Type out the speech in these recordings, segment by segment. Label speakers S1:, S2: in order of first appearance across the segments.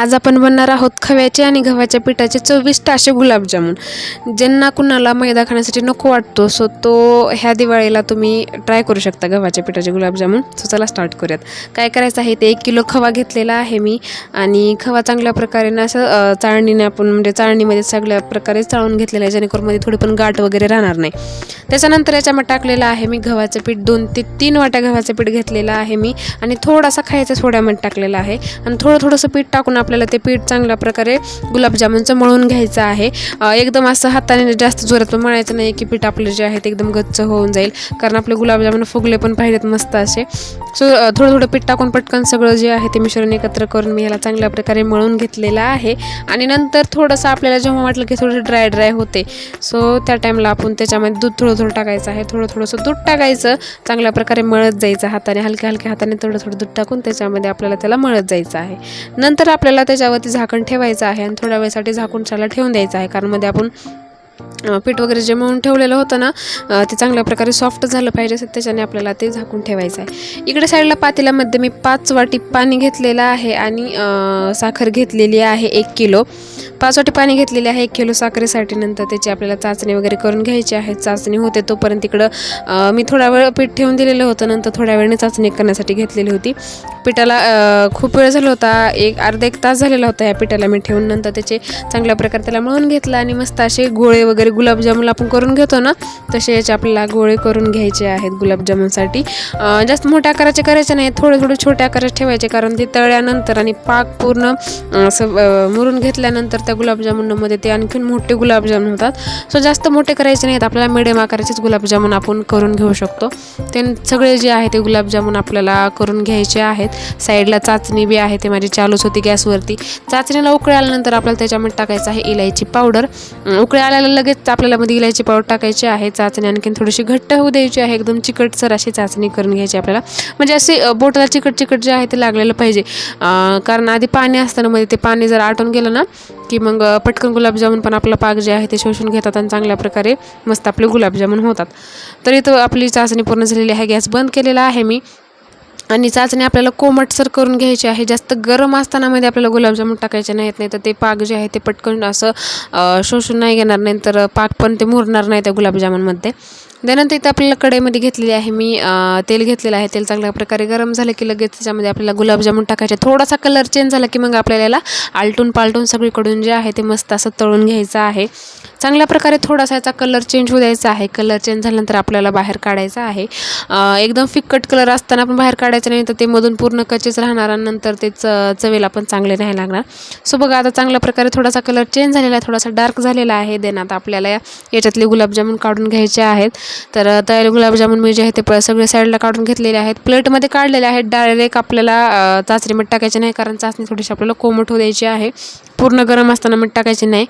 S1: आज आपण बनणार आहोत खव्याचे आणि गव्हाच्या पिठाचे चविष्ट असे गुलाबजामुन. ज्यांना कुणाला मैदा खाण्यासाठी नको वाटतो सो तो ह्या दिवाळीला तुम्ही ट्राय करू शकता गव्हाच्या पिठाचे गुलाबजामुन. सो चला स्टार्ट करूयात. काय करायचं आहे ते एक किलो खवा घेतलेला आहे मी. आणि खवा चांगल्या प्रकारे ना असं चाळणीने आपण म्हणजे चाळणीमध्ये सगळ्या प्रकारे चाळून घेतलेलं आहे जेणेकरून मध्ये थोडी पण गाठ वगैरे राहणार नाही. त्याच्यानंतर याच्यामध्ये टाकलेलं आहे मी गव्हाचं पीठ. दोन ते तीन वाट्या गव्हाचं पीठ घेतलेलं आहे मी. आणि थोडासा खायचा सोड्यामध्ये टाकलेला आहे. आणि थोडं थोडंसं पीठ टाकून आपल्याला ते पीठ चांगल्या प्रकारे गुलाबजामुनचं मळून घ्यायचं आहे. एकदम असं हाताने जास्त जोरात पण मळायचं नाही की पीठ आपलं जे आहे ते एकदम गच्च होऊन जाईल. कारण आपले गुलाबजामुन फुगले पण पाहिजेत मस्त असे. सो थोडं थोडं पीठ टाकून पटकन सगळं जे आहे ते मिश्रण एकत्र करून मी ह्याला चांगल्या प्रकारे मळून घेतलेलं आहे. आणि नंतर थोडंसं आपल्याला जेव्हा वाटलं की थोडं ड्राय ड्राय होते. सो त्या टाईमला आपण त्याच्यामध्ये दूध थोडं थोडं टाकायचं आहे थोडं थोडंसं दूध टाकायचं चांगल्या प्रकारे मळत जायचं हाताने हलक्या हलक्या हाताने थोडं थोडं दूध टाकून त्याच्यामध्ये आपल्याला त्याला मळत जायचं आहे. नंतर आपल्याला त्याच्यावरती झाकण ठेवायचं आहे आणि थोड्या वेळसाठी झाकून त्याला ठेवून द्यायचं आहे कारण मध्ये आपण पीठ वगैरे जे मळून ठेवलेलं होतं ना ते चांगल्या प्रकारे सॉफ्ट झालं पाहिजे असं त्याच्याने आपल्याला ते झाकून ठेवायचं आहे. इकडे साईडला पातेल्यामध्ये मी पाच वाटी पाणी घेतलेलं आहे आणि साखर घेतलेली आहे एक किलो. पाच वाटी पाणी घेतलेले आहे एक किलो साखरेसाठी. नंतर त्याची आपल्याला चाचणी वगैरे करून घ्यायची आहे. चाचणी होते तोपर्यंत इकडं मी थोडा वेळ पीठ ठेवून दिलेलं होतं. नंतर थोड्या वेळाने चाचणी करण्यासाठी घेतलेली होती. पिठाला खूप वेळ झाला होता. एक अर्धा एक तास झालेला होता या पिठाला मी ठेवून. नंतर त्याचे चांगल्या प्रकारे त्याला मळून घेतलं आणि मस्त असे गोळे वगैरे गुलाबजामुन आपण करून घेतो ना तसे याचे आपल्याला गोळे करून घ्यायचे आहेत गुलाबजामुनसाठी. जास्त मोठ्या आकाराचे करायचे नाही थोडे थोडे छोट्या आकाराचे ठेवायचे कारण ते तळल्यानंतर आणि पाक पूर्ण असं मुरून घेतल्यानंतर त्या गुलाबजामुनमध्ये ते आणखीन मोठे गुलाबजामुन होतात. सो जास्त मोठे करायचे नाहीत आपल्याला मिडियम आकाराचेच गुलाबजामुन आपण करून घेऊ शकतो. ते सगळे जे आहे ते गुलाबजामुन आपल्याला करून घ्यायचे आहेत. साईडला चाचणी बी आहे ते माझी चालूच होती गॅसवरती. चाचणीला उकळी आल्यानंतर आपल्याला त्याच्यामध्ये टाकायचं आहे इलायची पावडर. अं, उकळी आल्याला लगेच आपल्याला मध्ये इलायची पावडर टाकायची आहे चाचणी आणखीन थोडीशी घट्ट होऊ द्यायची आहे एकदम चिकटसर अशी चाचणी करून घ्यायची आपल्याला. म्हणजे असे बोटाला चिकट चिकट जे आहे ते लागलेलं पाहिजे. कारण आधी पाणी असताना मध्ये ते पाणी जर आटून गेलं ना की मग पटकन गुलाबजामुन पण आपलं पाक जे आहे ते शोषून घेतात आणि चांगल्या प्रकारे मस्त आपले गुलाबजामुन होतात. तर इथं आपली चाचणी पूर्ण झालेली आहे गॅस बंद केलेला आहे मी. आणि चाचणी आपल्याला कोमटसर करून घ्यायची आहे. जास्त गरम असतानामध्ये आपल्याला गुलाबजामुन टाकायचे नाहीत नाही तर ते पाक जे आहे ते पटकन असं शोषून नाही घेणार नाही तर पाक पण ते मुरणार नाही त्या गुलाबजामुनमध्ये. त्यानंतर इथं आपल्याला कढईमध्ये घेतलेली आहे मी तेल घेतलेलं आहे. तेल चांगल्या प्रकारे गरम झालं की लगेच त्याच्यामध्ये आपल्याला गुलाबजामुन टाकायचे. थोडासा कलर चेंज झाला की मग आपल्याला याला आलटून पालटून सगळीकडून जे आहे ते मस्त असं तळून घ्यायचं आहे. चांगल्या प्रकारे थोडासा याचा कलर चेंज होऊ द्यायचा आहे. कलर चेंज झाल्यानंतर आपल्याला बाहेर काढायचा आहे. एकदम फिक्कट कलर असताना आपण बाहेर काढायचं नाही तर ते मधून पूर्ण कचेच राहणार आणि नंतर ते च चवेला पण चांगले नाही लागणार. सो बघा आता चांगल्या प्रकारे थोडासा कलर चेंज झालेला आहे. थोडासा डार्क झालेला आहे. देन आता आपल्याला याच्यातले गुलाबजामुन काढून घ्यायचे आहेत. तर तयार गुलाबजामुन मी जे आहे ते प- सगळे साईडला काढून घेतलेले आहेत. प्लेटमध्ये काढलेले आहेत. डायरेक्ट आपल्याला चाचणी चाचणीमध्ये टाकायचे नाही कारण चाचणी थोडीशी आपल्याला कोमट होऊ द्यायची आहे. पूर्ण गरम असताना मीठ टाकायचे नाही.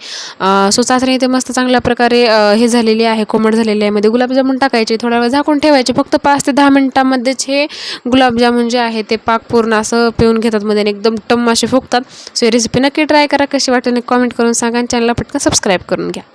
S1: सो चाचणी इथे मस्त चांगल्या प्रकारे हे झालेली आहे कोमट झालेली आहे. मध्ये गुलाबजामुन टाकायचे थोडा वेळ झाकून ठेवायचे. फक्त पाच ते दहा मिनटांमध्येच हे गुलाबजामुन जे आहे ते पाक पूर्ण असं पिऊन घेतात मध्ये आणि एकदम टम्म असे फुगतात. सो रेसिपी नक्की ट्राय करा. कशी वाटेल कॉमेंट करून सांगा आणि चॅनलला पटकन सबस्क्राईब करून घ्या.